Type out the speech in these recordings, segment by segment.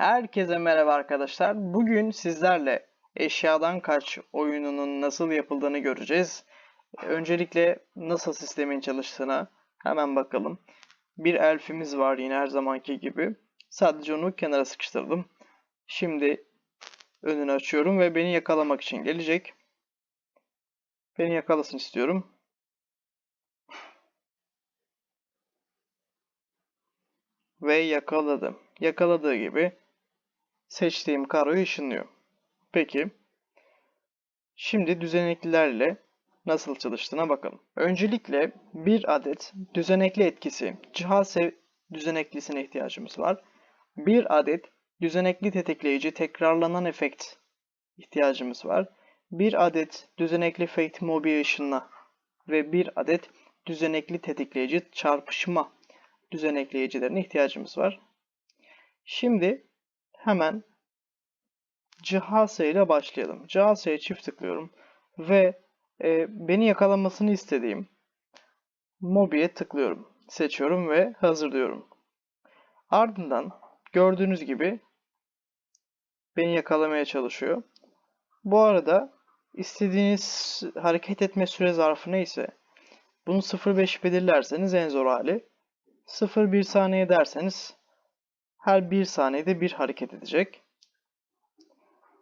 Herkese merhaba arkadaşlar. Bugün sizlerle eşyadan kaç oyununun nasıl yapıldığını göreceğiz. Öncelikle nasıl sistemin çalıştığına hemen bakalım. Bir elfimiz var yine her zamanki gibi. Sadece onu kenara sıkıştırdım. Şimdi önünü açıyorum ve beni yakalamak için gelecek. Beni yakalasın istiyorum. Ve yakaladım. Yakaladığı gibi seçtiğim karoyu ışınlıyor. Peki. Şimdi düzeneklilerle nasıl çalıştığına bakalım. Öncelikle bir adet düzenekli etkisi cihaz düzeneklisine ihtiyacımız var. Bir adet düzenekli tetikleyici tekrarlanan efekt ihtiyacımız var. Bir adet düzenekli fake mobi ışınla ve bir adet düzenekli tetikleyici çarpışma düzenekleyicilerine ihtiyacımız var. Şimdi hemen cihase ile başlayalım. Cihase'ye çift tıklıyorum ve e, beni yakalamasını istediğim Mobi'ye tıklıyorum. Seçiyorum ve hazırlıyorum. Ardından gördüğünüz gibi beni yakalamaya çalışıyor. Bu arada istediğiniz hareket etme süre zarfı neyse bunu 0.5 belirlerseniz en zor hali. 0.1 saniye derseniz her 1 saniyede bir hareket edecek.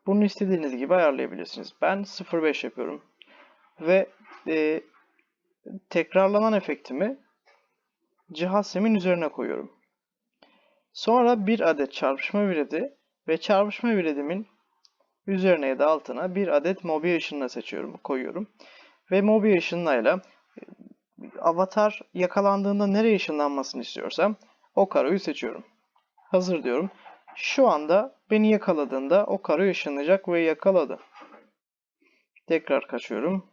Bunu istediğiniz gibi ayarlayabilirsiniz. Ben 0.5 yapıyorum. Ve e, tekrarlanan efektimi cihaz semin üzerine koyuyorum. Sonra bir adet çarpışma viredi ve çarpışma viredimin üzerine ya da altına bir adet mobi ışınla seçiyorum, koyuyorum. Ve mobi ışınlayla avatar yakalandığında nereye ışınlanmasını istiyorsam o karoyu seçiyorum. Hazır diyorum. Şu anda beni yakaladığında o karoyu ışınlayacak ve yakaladı. Tekrar kaçıyorum.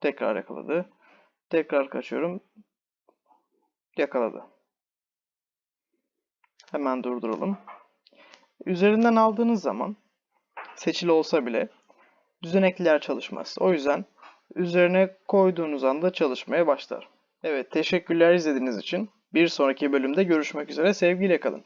Tekrar yakaladı. Tekrar kaçıyorum. Yakaladı. Hemen durduralım. Üzerinden aldığınız zaman seçili olsa bile düzenekliler çalışmaz. O yüzden üzerine koyduğunuz anda çalışmaya başlar. Evet, teşekkürler izlediğiniz için. Bir sonraki bölümde görüşmek üzere. Sevgiyle kalın.